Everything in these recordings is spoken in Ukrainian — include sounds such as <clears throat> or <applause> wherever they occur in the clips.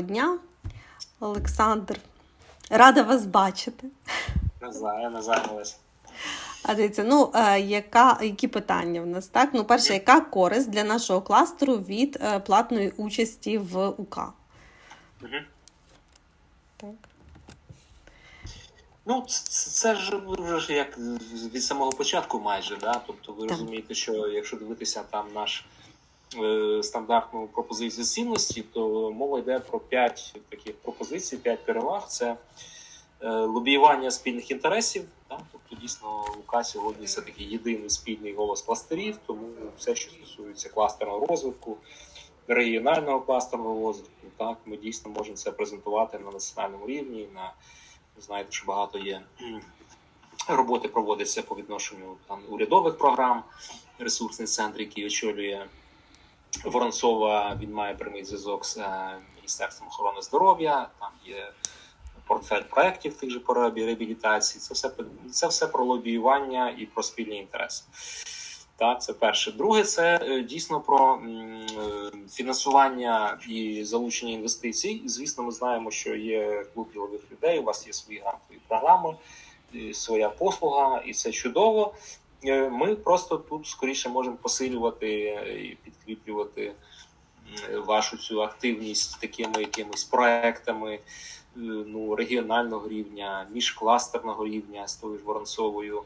дня, Олександр. Рада вас бачити. Не знаю, не Олеся. А дивіться, ну е, яка, які питання в нас? Так, ну, перше, яка користь для нашого кластеру від е, платної участі в УК? Угу. Так. Ну, це, це ж вже як від самого початку майже, да? Тобто ви Так. розумієте, що якщо дивитися там наш стандартну пропозицію цінності, то мова йде про п'ять таких пропозицій, п'ять переваг. Це е, лобіювання спільних інтересів. Да? Тобто, дійсно, УК сьогодні це такий єдиний спільний голос кластерів, тому все, що стосується кластерного розвитку, регіонального кластерного розвитку, так, ми дійсно можемо це презентувати на національному рівні. на знаєте, що багато є роботи проводиться по відношенню там урядових програм. Ресурсний центр, який очолює Воронцова, він має прямий зв'язок з е, Міністерством охорони здоров'я. Там є портфель проєктів тих же по реабілітації. Це все це все про лобіювання і про спільні інтереси. Так, це перше. Друге, це е, дійсно про е, фінансування і залучення інвестицій. Звісно, ми знаємо, що є клуб ділових людей. У вас є свої грантові програми, своя послуга, і це чудово. Е, Ми просто тут скоріше можемо посилювати і підкріплювати вашу цю активність такими якимись проектами е, ну, регіонального рівня, міжкластерного рівня з тою ж Воронцовою.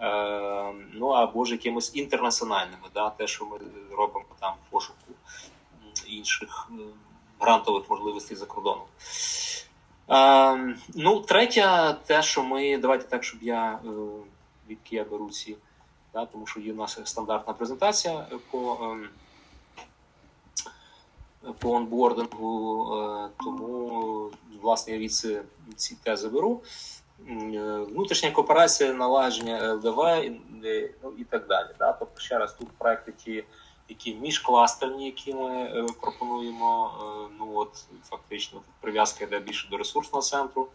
Е, ну або ж якимось інтернаціональними, да, те, що ми робимо там пошуку інших е, грантових можливостей за кордоном. Е, ну, третє, те, що ми давайте так, щоб я е, відки я беру ці, да, тому що є в нас стандартна презентація по, ем, по онбордингу, е, тому власне я від ці, ці тези беру. Е, внутрішня кооперація, налагодження ЛДВ і, ну, і так далі. Да? Тобто, ще раз, тут проекти ті, які міжкластерні, які ми е, пропонуємо. Е, ну от фактично прив'язка йде більше до ресурсного центру,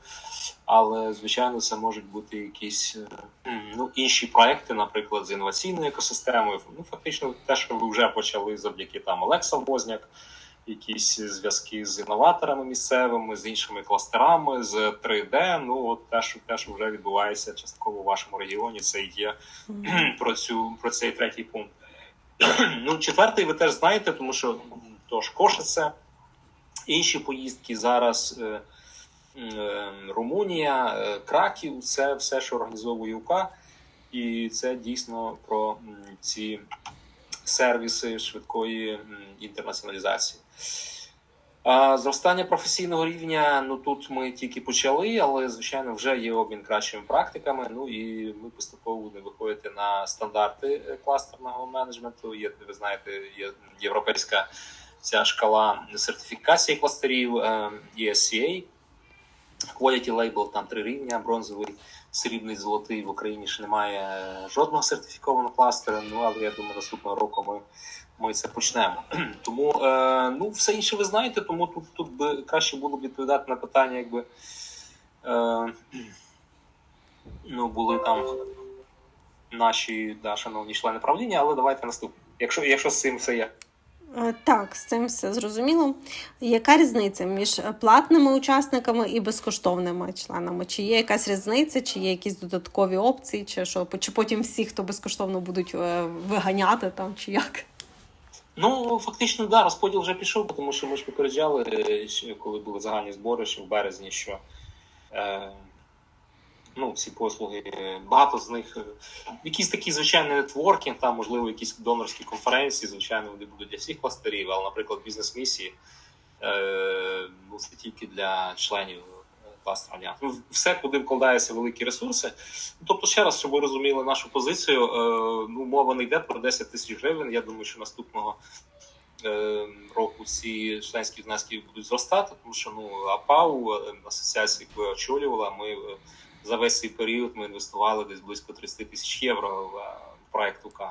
але звичайно, це можуть бути якісь е, ну, інші проекти, наприклад, з інноваційною екосистемою. Ну, фактично, те, що ви вже почали завдяки там Олекса Возняк якісь зв'язки з інноваторами місцевими, з іншими кластерами, з 3D. Ну от те, що те, що вже відбувається частково у вашому регіоні, це і є <clears throat> про цю про цей третій пункт. <clears throat> ну, четвертий, ви теж знаєте, тому що тож Кошице, інші поїздки зараз. Е, е, Румунія, е, Краків це все, що організовує УК, і це дійсно про ці сервіси швидкої інтернаціоналізації. Зростання професійного рівня, ну тут ми тільки почали, але звичайно вже є обмін кращими практиками. Ну і ми поступово будемо виходити на стандарти е, кластерного менеджменту. Є, ви знаєте, є європейська ця шкала сертифікації кластерів ESCA. Quality Label, там три рівня: бронзовий, срібний, золотий. В Україні ще немає е, жодного сертифікованого кластера. Ну але я думаю, наступного року ми, ми це почнемо. <clears throat> Тому е, ну, все інше ви знаєте, тому тут, тут би краще було б відповідати на питання, якби е, <clears throat> ну, були там наші да, шановні члени правління, але давайте наступне. Якщо, якщо з цим все є. Е, Так, з цим все зрозуміло. Яка різниця між платними учасниками і безкоштовними членами? Чи є якась різниця, чи є якісь додаткові опції, чи що, чи потім всі, хто безкоштовно будуть е, виганяти там, чи як? Ну, фактично, да, розподіл вже пішов, тому що ми ж попереджали, е, коли були загальні збори, ще в березні, що е, ну, ці послуги, е, багато з них, е, якісь такі звичайні нетворкінг, там, можливо, якісь донорські конференції, звичайно, вони будуть для всіх кластерів, але, наприклад, бізнес-місії е, ну, це тільки для членів кластеру Альянсу. Ну, Все, куди вкладаються великі ресурси. Тобто, ще раз, щоб ви розуміли нашу позицію, е, ну, мова не йде про 10 тисяч гривень. Я думаю, що наступного е, року ці членські внески будуть зростати, тому що ну АПАУ, е, асоціація, яку я очолювала, ми е, за весь цей період ми інвестували десь близько 30 тисяч євро в е, проект УК.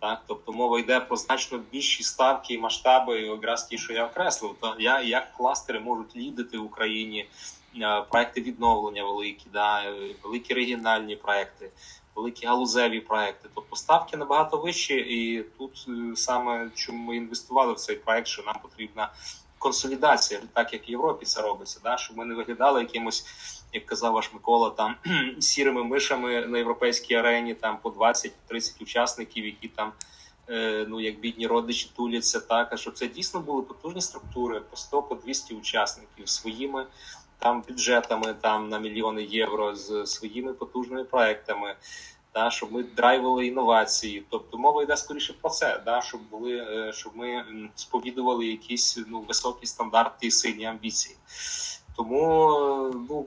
Так, тобто мова йде про значно більші ставки і масштаби, якраз ті, що я окреслив. То я як кластери можуть лідити в Україні е, проекти відновлення великі, да, е, великі регіональні проекти, великі галузеві проекти. Тобто ставки набагато вищі, і тут саме чому ми інвестували в цей проект, що нам потрібна консолідація, так як в Європі це робиться, да? щоб ми не виглядали якимось, як казав ваш Микола, там <clears throat> сірими мишами на європейській арені, там по 20-30 учасників, які там. е, Ну, як бідні родичі туляться, так а щоб це дійсно були потужні структури по 100 по 200 учасників своїми там бюджетами там на мільйони євро з своїми потужними проектами, да, щоб ми драйвили інновації. Тобто мова йде скоріше про це, да, щоб були, е, щоб ми сповідували якісь ну, високі стандарти і сильні амбіції. Тому ну,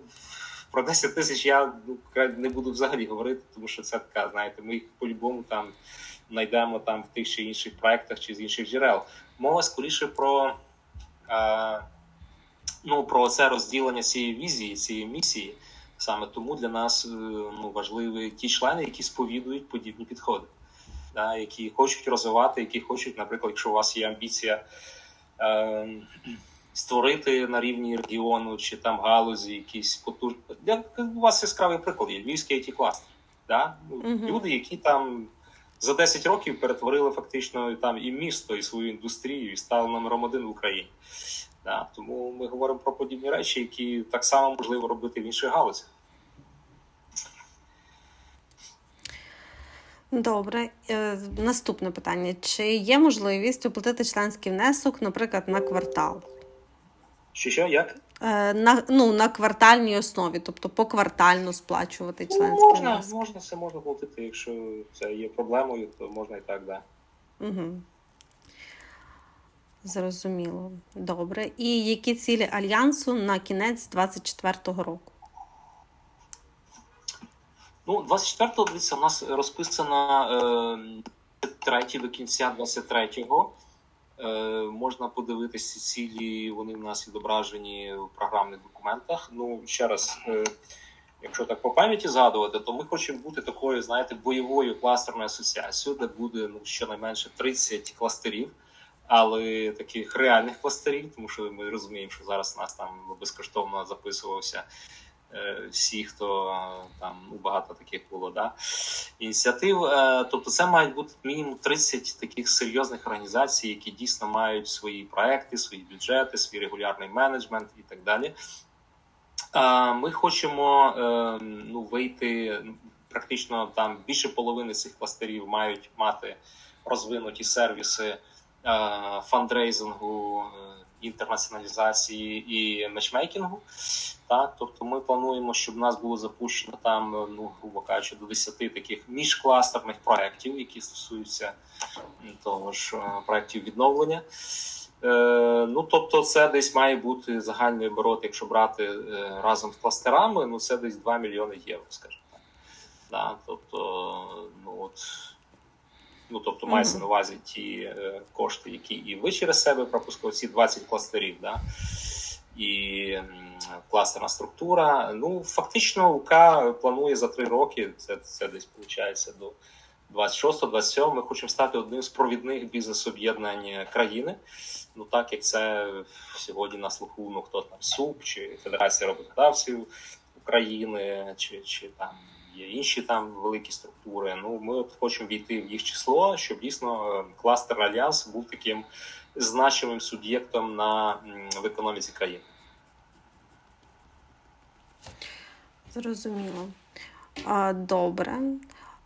про 10 тисяч я ну, не буду взагалі говорити, тому що це така, знаєте, ми їх по-любому там знайдемо там в тих чи інших проектах чи з інших джерел. Мова скоріше про. Е, ну, про це розділення цієї візії, цієї місії. Саме тому для нас е, ну, важливі ті члени, які сповідують подібні підходи, да, які хочуть розвивати, які хочуть, наприклад, якщо у вас є амбіція е, створити на рівні регіону чи там галузі якісь потужні. Для у вас яскравий приклад є Львівський it кластер. Да? Мгм. Люди, які там за 10 років перетворили фактично там і місто, і свою індустрію, і стали номером один в Україні. Да, тому ми говоримо про подібні речі, які так само можливо робити в інших галузях. Добре, Е, наступне питання: чи є можливість оплатити членський внесок, наприклад, на квартал? Що що, як? Е, На, ну, на квартальній основі, тобто поквартально сплачувати Ну, членський можна, внесок. можна це можна платити. Якщо це є проблемою, то можна і так, да. Угу. Зрозуміло. Добре. І які цілі альянсу на кінець 24-го року? Ну, 24-го, дивіться, у нас розписано е, 3 до кінця 23-го. Е, можна подивитися цілі, вони в нас відображені в програмних документах. Ну, ще раз, е, якщо так по пам'яті згадувати, то ми хочемо бути такою, знаєте, бойовою кластерною асоціацією, де буде ну, щонайменше 30 кластерів, але таких реальних кластерів, тому що ми розуміємо, що зараз нас там безкоштовно записувався е, всі, хто е, там ну, багато таких було, да, ініціатив. Е, Тобто, це мають бути мінімум 30 таких серйозних організацій, які дійсно мають свої проекти, свої бюджети, свій регулярний менеджмент і так далі. Ми хочемо ну, вийти ну, практично там більше половини цих кластерів мають мати розвинуті сервіси фандрейзингу, е, інтернаціоналізації і мечмейкінгу. Так, тобто ми плануємо, щоб в нас було запущено там, е, ну грубо кажучи, до 10 таких міжкластерних проєктів, які стосуються того ж е, проєктів відновлення. Е, ну тобто, це десь має бути загальний оборот, якщо брати е, разом з кластерами, ну це десь 2 мільйони євро, скажімо так. Да, тобто, ну от. Ну, тобто, мається на увазі ті е, кошти, які і ви через себе пропускали, ці 20 кластерів, да? і м, кластерна структура. Ну, фактично, УК планує за три роки, це, це десь виходить до 26-27, ми хочемо стати одним з провідних бізнес-об'єднань країни. Ну, так як це сьогодні на слуху, ну хто там СУП чи Федерація роботодавців України, чи, чи там є інші там великі структури. Ну, ми от хочемо війти в їх число, щоб дійсно е, кластер Альянс був таким значимим суб'єктом на в економіці країни. Зрозуміло. А, добре.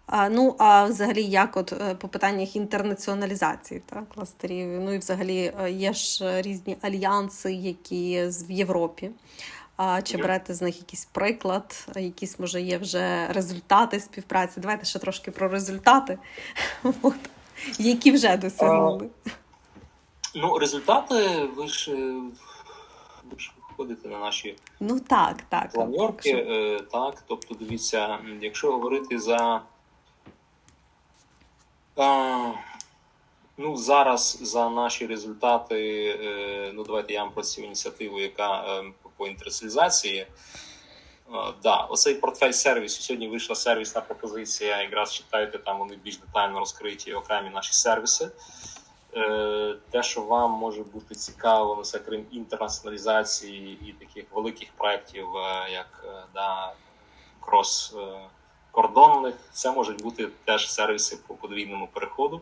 А, ну, а взагалі, як от е, по питаннях інтернаціоналізації так, кластерів? Ну і взагалі е, є ж різні альянси, які в Європі. А чи берете з них якийсь приклад, якісь, може, є вже результати співпраці? Давайте ще трошки про результати, <laughs> От. які вже досягнули. Ну, результати, ви ж, е, ви ж ходите на наші Ну так, так. планьорки, Якщо- е, так. Тобто, дивіться, якщо говорити за. А, ну, зараз за наші результати, е, ну давайте я вам про цю ініціативу, яка е, по інтернаціалізації. Е, Да, оцей портфель сервісу. Сьогодні вийшла сервісна пропозиція. Якраз читайте, там вони більш детально розкриті окремі наші сервіси. Те, що вам може бути цікаво, ну, це крім інтернаціоналізації і таких великих проєктів, як да, крос кордонних, це можуть бути теж сервіси по подвійному переходу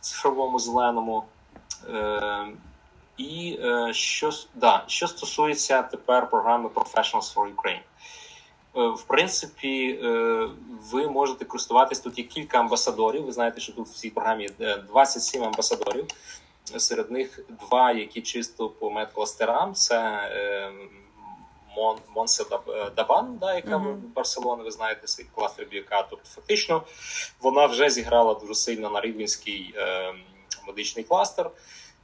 цифровому зеленому. Е, І е, що, да, що стосується тепер програми Professionals for Ukraine. Е, В принципі, е, ви можете користуватись тут є кілька амбасадорів. Ви знаєте, що тут в цій програмі е, 27 амбасадорів. Серед них два, які чисто по медкластерам. Це е, Мон, Монсе е, Дабан, да, яка Мгм. в Барселони, ви знаєте, цей кластер біока. Тобто, фактично, вона вже зіграла дуже сильно на рівненський е, медичний кластер,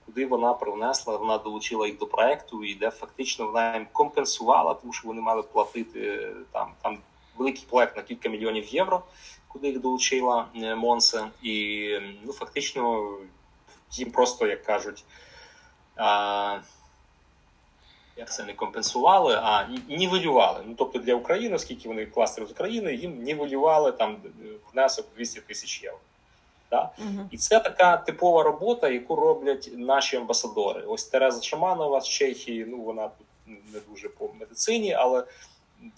куди вона привнесла, вона долучила їх до проекту, і де фактично вона їм компенсувала, тому що вони мали платити е, там, там великий проект на кілька мільйонів євро, куди їх долучила е, Монсе. І ну, фактично їм просто, як кажуть, а, як це не компенсували, а ні- нівелювали. Ну тобто для України, оскільки вони кластер з України, їм нівелювали там внесок 200 тисяч євро. Да? Мгм. І це така типова робота, яку роблять наші амбасадори. Ось Тереза Шаманова з Чехії. Ну вона тут не дуже по медицині, але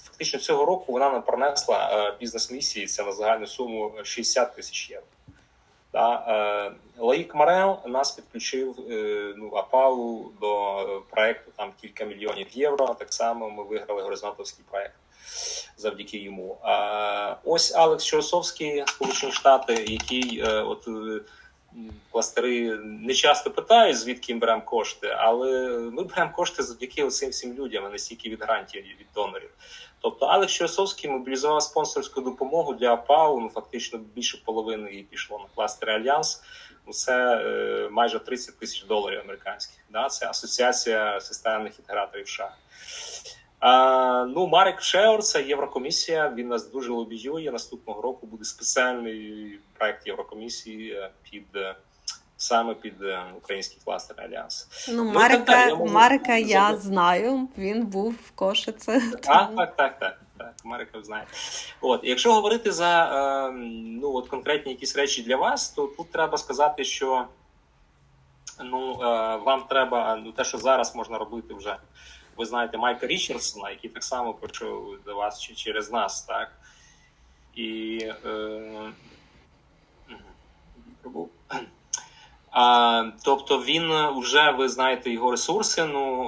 фактично цього року вона нам принесла е, бізнес-місії. Це на загальну суму 60 тисяч євро. Та, е, Лаїк Марел нас підключив е, ну, АПАУ до проекту там кілька мільйонів євро. Так само ми виграли горизонтовський проект завдяки йому. Ось Алекс Чоросовський, Сполучені Штати, який е, от кластери не часто питають, звідки їм беремо кошти, але ми беремо кошти завдяки цим всім людям, а не стільки від грантів від донорів. Тобто Алекс Чоросовський мобілізував спонсорську допомогу для АПАУ. Ну фактично більше половини її пішло на кластери Альянс. Ну, це е, майже 30 тисяч доларів американських. Да? Це асоціація системних інтеграторів США. А, ну, Марек Шеор, це Єврокомісія. Він нас дуже лобіює. Наступного року буде спеціальний проект Єврокомісії е, під е, саме під е, український кластер Альянс. Ну, Ну, Марика, так, так, я можу Марика я знаю, він був в Кошице. Так, так, так, так. Так, Америка знає. От, якщо говорити за е, ну, от конкретні якісь речі для вас, то тут треба сказати, що ну, е, вам треба ну, те, що зараз можна робити вже. Ви знаєте Майка Річардсона, який так само прийшов до вас чи- через нас, так? І е, тобто він вже ви знаєте його ресурси. Ну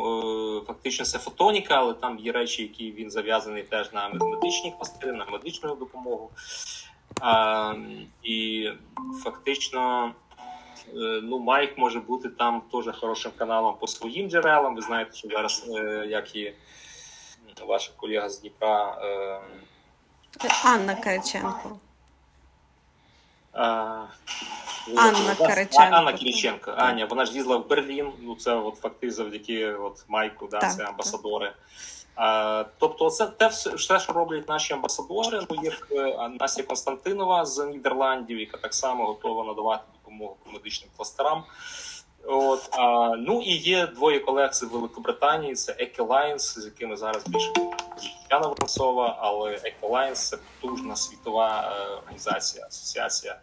е, фактично це фотоніка, але там є речі, які він зав'язаний теж на медичні кластери, на медичну допомогу. І фактично, е, ну, Майк може бути там теж хорошим каналом по своїм джерелам. Ви знаєте, що зараз, е, як і ваша колега з Дніпра. Е, Анна Кириченко. Анна Кириченко. Анна Кириченко. Аня, вона ж їздила в Берлін. Ну це от факти завдяки от Майку, да, Так, це амбасадори. А, тобто, це те все, що роблять наші амбасадори. Ну, є е, Настя Константинова з Нідерландів, яка так само готова надавати допомогу по медичним кластерам. От, а, ну і є двоє колег з Великобританії, це Ecolines, з якими зараз більше Яна Воронцова, але Ecolines – це потужна світова е, організація, асоціація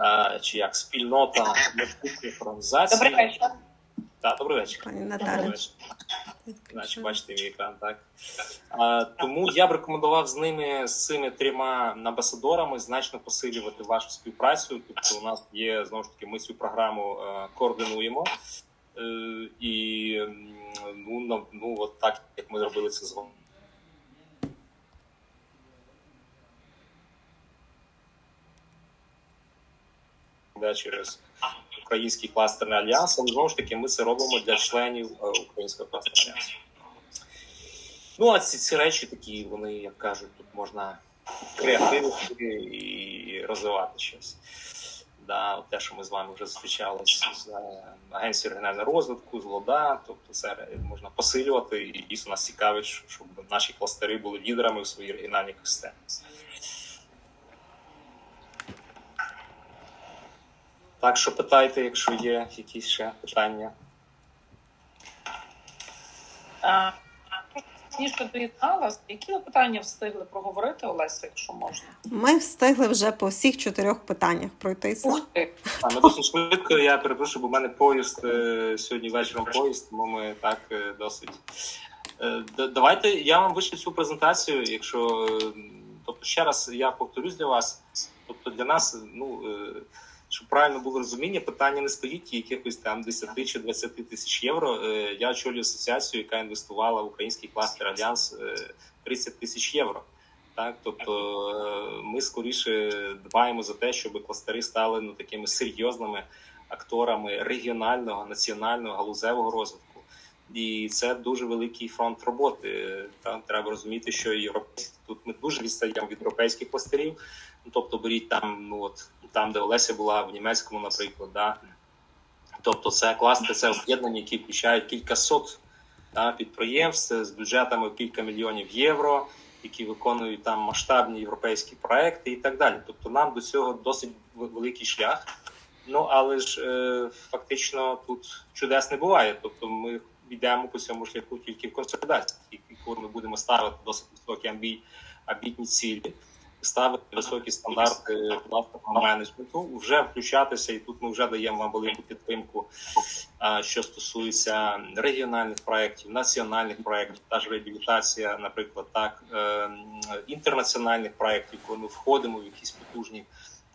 е, чи як спільнота організацій. Добрий вечір. Так, добрий вечір. Пані Добрий вечір. Наче бачите мій екран, так. А, тому я б рекомендував з ними, з цими трьома амбасадорами, значно посилювати вашу співпрацю. Тобто, у нас є знову ж таки, ми цю програму е, координуємо. Е, і ну, ну, от так, як ми зробили це з вами. Да, через український кластерний альянс, але знову ж таки ми це робимо для членів е, українського кластерного альянсу. Ну, а ці, ці речі такі, вони, як кажуть, тут можна креативити і розвивати щось. Да, те, що ми з вами вже зустрічалися з е, агенцією регіонального розвитку, з ЛОДА, тобто це можна посилювати, і дійсно нас цікавить, щоб наші кластери були лідерами в своїй регіональній системі. Так що питайте, якщо є якісь ще питання. А, Ніжка доєдналась. Які ви питання встигли проговорити, Олеся, якщо можна? Ми встигли вже по всіх чотирьох питаннях пройтися. Ух ти! А, ми досить швидко, я перепрошую, бо в мене поїзд е, сьогодні вечором поїзд, тому ми так е, досить. Е, Давайте я вам вишлю цю презентацію, якщо. е, Тобто, ще раз я повторюсь для вас. Тобто для нас, ну, е, щоб правильно було розуміння, питання не стоїть якихось там 10 чи 20 тисяч євро. Е, Я очолюю асоціацію, яка інвестувала в український кластер Альянс е, 30 тисяч євро. Так, тобто е, ми скоріше дбаємо за те, щоб кластери стали ну такими серйозними акторами регіонального, національного, галузевого розвитку. І це дуже великий фронт роботи. Там треба розуміти, що європейські тут ми дуже відстаємо від європейських кластерів. Ну, тобто беріть там, ну от там, де Олеся була в німецькому, наприклад, да. Тобто, це кластери, це об'єднання, які включають кількасот да, підприємств з бюджетами кілька мільйонів євро, які виконують там масштабні європейські проекти і так далі. Тобто, нам до цього досить великий шлях. Ну але ж е, фактично тут чудес не буває. Тобто, ми йдемо по цьому шляху тільки в консолідації, коли ми будемо ставити досить високі амбі, амбітні цілі, ставити високі стандарти власного менеджменту, вже включатися, і тут ми вже даємо вам велику підтримку, що стосується регіональних проєктів, національних проєктів, та ж реабілітація, наприклад, так е, інтернаціональних проєктів, коли ми входимо в якісь потужні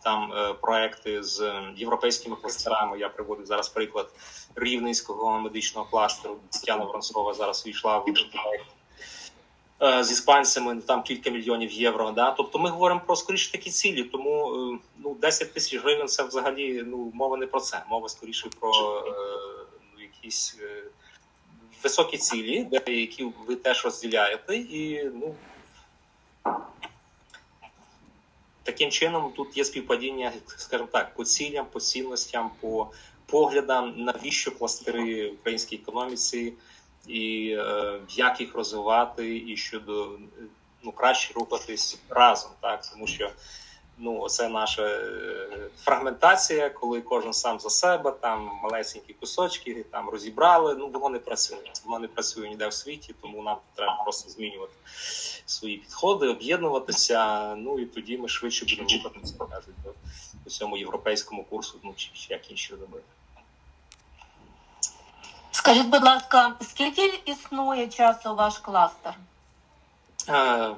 там е, проекти з європейськими кластерами. Я приводив зараз приклад рівненського медичного кластеру. Тетяна Воронцова зараз війшла в проект з іспанцями там кілька мільйонів євро. Да? Тобто ми говоримо про скоріше такі цілі. Тому е, ну 10 тисяч гривень це взагалі ну мова не про це. Мова скоріше про е, ну, якісь е, високі цілі, де які ви теж розділяєте, і ну. Таким чином, тут є співпадіння, скажімо так, по цілям, по цінностям, по поглядам, навіщо кластери в українській економіці, і е, як їх розвивати, і щодо ну краще рухатись разом, так тому що ну це наша е, фрагментація, коли кожен сам за себе, там малесенькі кусочки, там розібрали. Ну воно не працює. Воно не працює ніде в світі, тому нам треба просто змінювати свої підходи, об'єднуватися. Ну і тоді ми швидше будемо рухатися кажуть, до цьому європейському курсу, ну чи як інші робити. Скажіть, будь ласка, скільки існує часу ваш кластер? Е,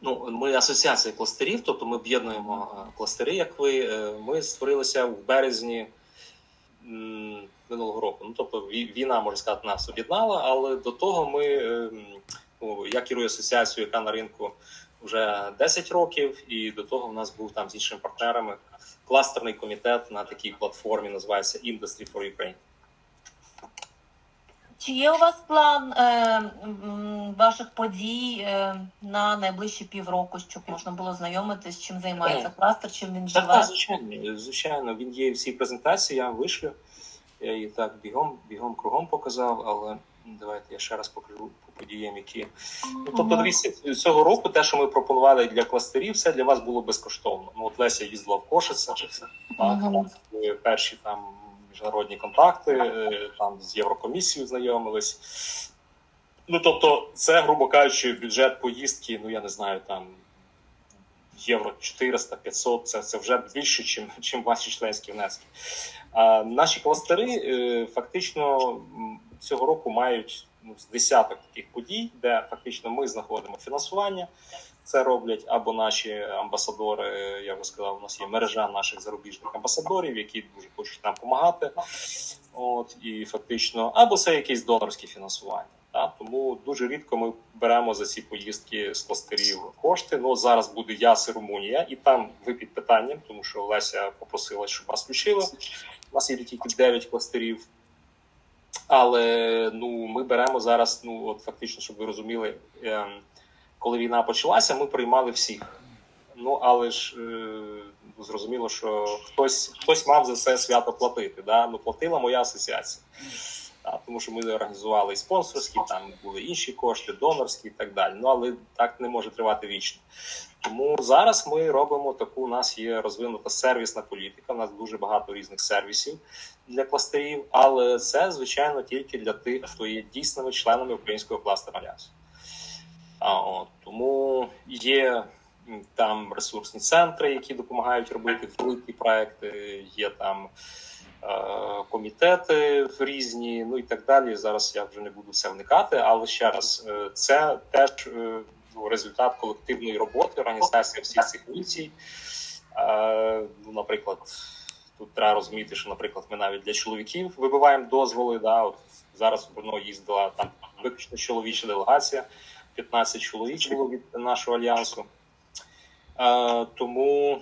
Ну, ми асоціація кластерів, тобто ми об'єднуємо е, кластери, як ви. Е, Ми створилися в березні минулого року. Ну, тобто вій- війна, можна сказати, нас об'єднала, але до того ми, ну, я керую асоціацією, яка на ринку вже 10 років, і до того в нас був там з іншими партнерами кластерний комітет на такій платформі, називається Industry for Ukraine. Чи є у вас план е, ваших подій е, на найближчі півроку, щоб можна було знайомитись, чим займається кластер, чим він Так, так, живе? звичайно, звичайно, він є в цій презентації, я вам вишлю. Я її так бігом, бігом кругом показав, але давайте я ще раз покажу по подіям, які. Ну, тобто, дивіться, цього року те, що ми пропонували для кластерів, все для вас було безкоштовно. Ну, от Леся їздила в Кошице, так, перші там міжнародні контакти, е, там з Єврокомісією знайомились. Ну, тобто, це, грубо кажучи, бюджет поїздки, ну я не знаю, там євро 400-500, це, це вже більше, чим, чим ваші членські внески. А наші кластери е, фактично цього року мають ну, десяток таких подій, де фактично ми знаходимо фінансування. Це роблять або наші амбасадори. Я вже сказав, у нас є мережа наших зарубіжних амбасадорів, які дуже хочуть нам допомагати. От і фактично, або це якесь донорське фінансування. Та? Тому дуже рідко ми беремо за ці поїздки з кластерів кошти. Ну зараз буде ЯС і Румунія, і там ви під питанням, тому що Олеся попросила, щоб вас включили. У нас є тільки 9 кластерів. Але ну ми беремо зараз. Ну от фактично, щоб ви розуміли, ем, коли війна почалася, ми приймали всіх. Ну але ж е, зрозуміло, що хтось хтось мав за це свято платити. Да? Ну платила моя асоціація. Да? Тому що ми організували і спонсорські, там були інші кошти, донорські і так далі. Ну але так не може тривати вічно. Тому зараз ми робимо таку. У нас є розвинута сервісна політика. У нас дуже багато різних сервісів для кластерів, але це звичайно тільки для тих, хто є дійсними членами українського кластера Альянсу. Тому є там ресурсні центри, які допомагають робити великі проекти, є там е, комітети різні, ну і так далі. Зараз я вже не буду в це вникати, але ще раз, е, це теж е, ну, результат колективної роботи, організація всіх цих місій. Ну, наприклад, тут треба розуміти, що, наприклад, ми навіть для чоловіків вибиваємо дозволи. Да, от зараз в Брно їздила там виключно чоловіча делегація, 15 чоловік було від нашого альянсу. Е, тому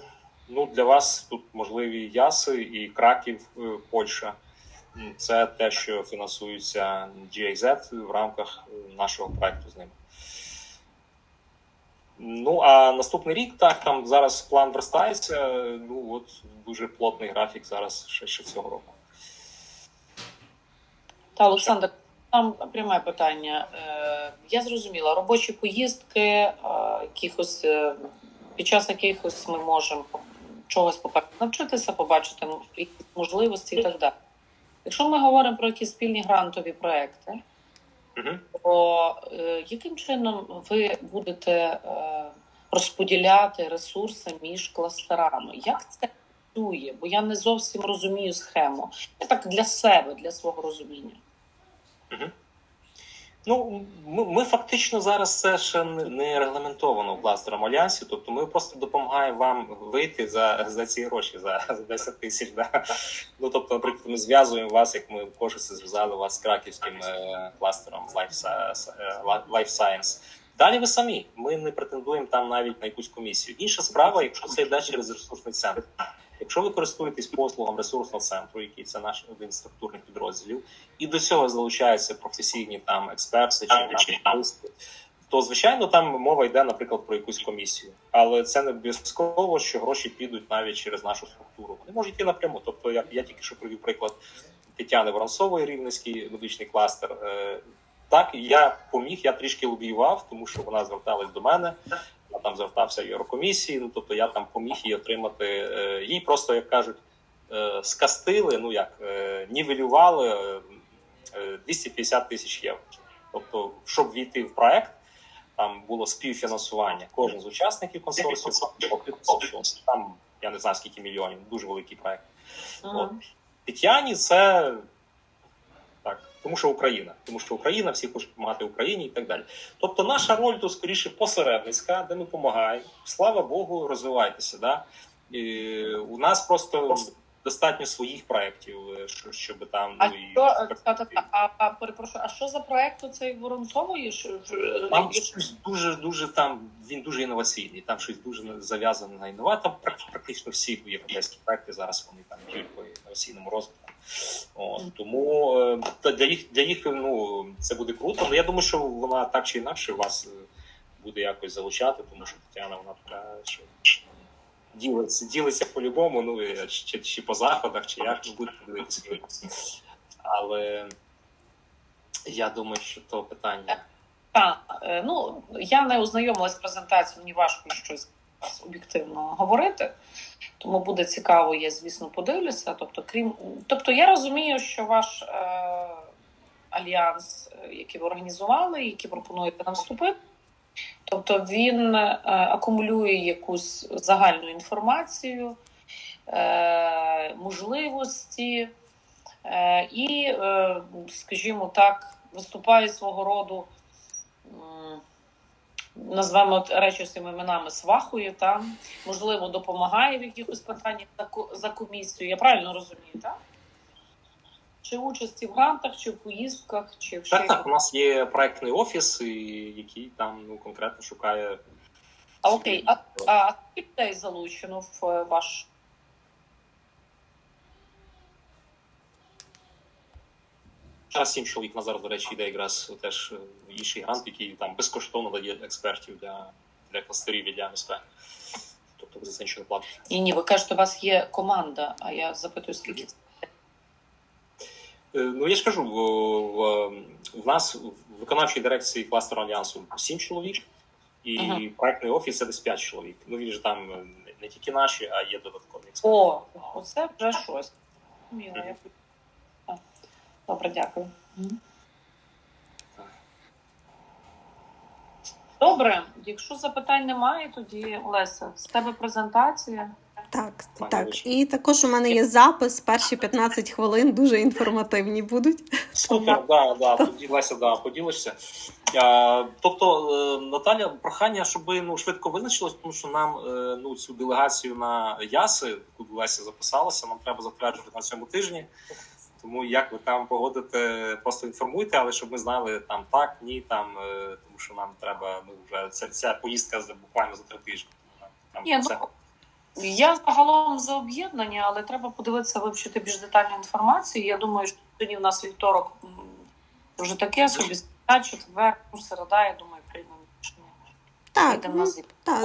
ну, для вас тут можливі Яси і Краків, е, Польща. Це те, що фінансується GIZ в рамках е, нашого проекту з ними. Ну а наступний рік так там зараз план верстається. Ну от дуже плотний графік зараз ще, ще цього року. Та Олександр, там пряме питання. Е, Я зрозуміла, робочі поїздки, е, якихось е, під час якихось ми можемо чогось навчитися, побачити якісь можливості і так далі. Якщо ми говоримо про якісь спільні грантові проекти, то яким чином ви будете розподіляти ресурси між кластерами? Як це працює? Бо я не зовсім розумію схему. Я так для себе, для свого розуміння. Ну ми, ми фактично зараз це ще не, регламентовано в кластером альянсі. Тобто ми просто допомагаємо вам вийти за, за ці гроші, за, за 10 тисяч. Да? Ну тобто, наприклад, ми зв'язуємо вас, як ми в зв'язали вас з краківським е, кластером Life, е, Life Science. Далі ви самі. Ми не претендуємо там навіть на якусь комісію. Інша справа, якщо це йде через ресурсний центр. Якщо ви користуєтесь послугом ресурсного центру, який це наш один з структурних підрозділів, і до цього залучаються професійні там експерти чи там то звичайно там мова йде, наприклад, про якусь комісію. Але це не обов'язково, що гроші підуть навіть через нашу структуру. Вони можуть йти напряму. Тобто, я, я тільки що привів приклад Тетяни Воронцової, Рівненський медичний кластер. Е, Так, я поміг, я трішки лобіював, тому що вона зверталась до мене. Я там звертався Єврокомісії, ну тобто я там поміг їй отримати. е, Їй просто, як кажуть, е, скастили, ну як е, нівелювали е, е, 250 тисяч євро. Тобто, щоб війти в проект, там було співфінансування. Кожен з учасників консорціуму там я не знаю скільки мільйонів, дуже великий проект. От. Тетяні це тому що Україна, тому що Україна, всі хочуть допомагати Україні і так далі. Тобто, наша роль тут скоріше посередницька, де ми допомагаємо. Слава Богу, розвивайтеся. Да? І у нас просто достатньо своїх проєктів, е, що- щоб там А ну, і що е, та, та, та, а, а перепрошую, а що за проект оцей Воронцової? Що- Там щось дуже дуже там він дуже інноваційний. Там щось дуже зав'язане на інновацію. Прак- практично всі європейські проекти зараз вони там б'ють по інноваційному розвитку. От, тому е, та для їх для їх ну це буде круто. Але я думаю, що вона так чи інакше вас е, буде якось залучати, тому що Тетяна вона така, що ділиться, ділиться по-любому. Ну чи, чи по заходах, чи як ну, будете дивитися. Але я думаю, що то питання. Так, е, ну я не ознайомилась з презентацією, мені важко щось об'єктивно говорити. Тому буде цікаво, я звісно подивлюся. Тобто, крім тобто, я розумію, що ваш е, альянс, е, який ви організували, який пропонуєте нам вступити. Тобто він е, акумулює якусь загальну інформацію, е, можливості е, і, скажімо так, виступає свого роду, назвемо речі своїми іменами, свахою, та, можливо, допомагає в якихось питаннях за комісію. Я правильно розумію, так? Чи участі в грантах, чи в поїздках, чи в ще Так, так, у нас є проектний офіс, і, який там ну, конкретно шукає. А окей, а, а скільки людей залучено в е, ваш Зараз сім чоловік на зараз, до речі, йде якраз теж е, інший грант, який там безкоштовно дає експертів для, для кластерів і для МСП. Тобто за це нічого не платите. Ні, ні, ви кажете, у вас є команда, а я запитую, скільки це? Е, Ну я ж кажу, в, в, в нас в виконавчій дирекції кластеру альянсу сім чоловік, і Ага. проектний офіс це десь п'ять чоловік. Ну він же там е, не- тільки наші, а є додаткові експерти. О, оце вже щось. Міло, я... Добре, дякую. Добре, якщо запитань немає, тоді Олеся, з тебе презентація. Так, Пані так. І також у мене є запис. Перші 15 хвилин дуже інформативні будуть. Супер, да, да, <laughs> поділася, да, поділишся. А, тобто, е, Наталя, прохання, щоб ну, швидко визначилось, тому що нам е, ну, цю делегацію на ЯСи, куди Леся записалася, нам треба затверджувати на цьому тижні. Тому як ви там погодите, просто інформуйте, але щоб ми знали там так, ні, там, е, тому що нам треба, ну вже ця, ця поїздка буквально за три тижні. Там, це- ну, Я загалом за об'єднання, але треба подивитися, вивчити більш детальну інформацію. Я думаю, що сьогодні в нас вівторок вже таке собі, четвер, ну, середа, я думаю, приймемо рішення. Так, ну, так,